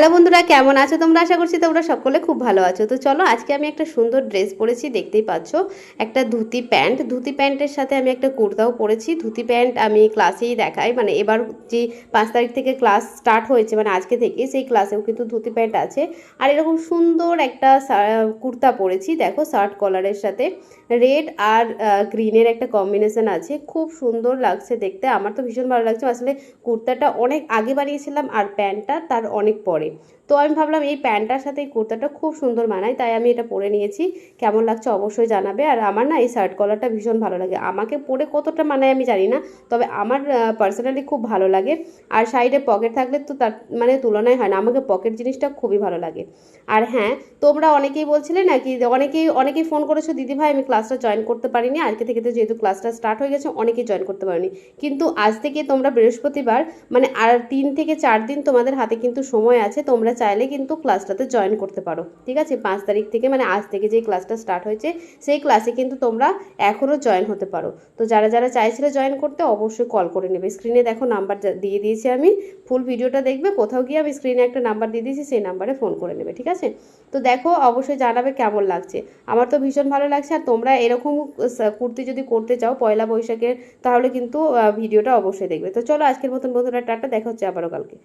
Hello বন্ধুরা, কেমন আছো তোমরা? আশা করছি তোমরা সকলে খুব ভালো আছো। তো চলো, আজকে আমি একটা সুন্দর ড্রেস পরেছি, দেখতেই পাচ্ছ। একটা ধুতি প্যান্ট। ধুতি প্যান্টের সাথে আমি একটা কুর্তাও পরেছি। ধুতি প্যান্ট আমি ক্লাসেই দেখাই। মানে এবার যে পাঁচ তারিখ থেকে ক্লাস স্টার্ট হয়েছে মানে আজকে থেকে সেই ক্লাসেও কিন্তু ধুতি প্যান্ট আছে। আর এরকম সুন্দর একটা কুর্তা পরেছি, দেখো শার্ট কলারের সাথে। রেড আর গ্রিনের একটা কম্বিনেশন আছে। খুব সুন্দর লাগছে দেখতে। আমার তো ভীষণ ভালো লাগছে। আসলে কুর্তাটা অনেক আগে বানিয়েছিলাম আর প্যান্টটা তার অনেক পরে। তো আমি ভাবলাম এই প্যান্টটার সাথে এই কুর্তাটা খুব সুন্দর মানায়, তাই আমি এটা পরে নিয়েছি। কেমন লাগছে অবশ্যই জানাবে। আর আমার না এই শার্ট কলারটা ভীষণ ভালো লাগে। আমাকে পরে কতটা মানায় আমি জানি না, তবে আমার পার্সোনালি খুব ভালো লাগে। আর সাইডে পকেট থাকলে তো তার মানে তুলনায় হয় না। আমাকে পকেট জিনিসটা খুবই ভালো লাগে। আর হ্যাঁ তোমরা অনেকেই বলছিলে না কি, অনেকেই অনেকেই ফোন করেছ দিদি ভাই আমি ক্লাসটা জয়েন করতে পারিনি। আজকে থেকে তো যেহেতু ক্লাসটা স্টার্ট হয়ে গেছে, অনেকেই জয়েন করতে পারিনি। কিন্তু আজ থেকে তোমরা বৃহস্পতিবার মানে আর তিন থেকে চার দিন তোমাদের হাতে কিন্তু সময় আছে। তোমরা চাইলে কিন্তু ক্লাসটাতে জয়েন করতে পারো। ঠিক আছে? পাঁচ তারিখ থেকে মানে আজ থেকে যে ক্লাসটা স্টার্ট হয়েছে, সেই ক্লাসে কিন্তু তোমরা এখনও জয়েন হতে পারো। তো যারা যারা চাইছিলে জয়েন করতে, অবশ্যই কল করে নেবে। স্ক্রিনে দেখো নাম্বার দিয়ে দিয়েছি আমি। ফুল ভিডিওটা দেখবে, কোথাও গিয়ে আমি স্ক্রিনে একটা নাম্বার দিয়ে দিয়েছি, সেই নাম্বারে ফোন করে নেবে। ঠিক আছে? তো দেখো, অবশ্যই জানাবে কেমন লাগছে। আমার তো ভীষণ ভালো লাগছে, আর তোমরা এরকম কুর্তি যদি করতে চাও পয়লা বৈশাখের, তাহলে কিন্তু ভিডিওটা অবশ্যই দেখবে। তো চলো, আজকের মতন বন্ধুরা, টাটা, দেখা হচ্ছে আবারও কালকে।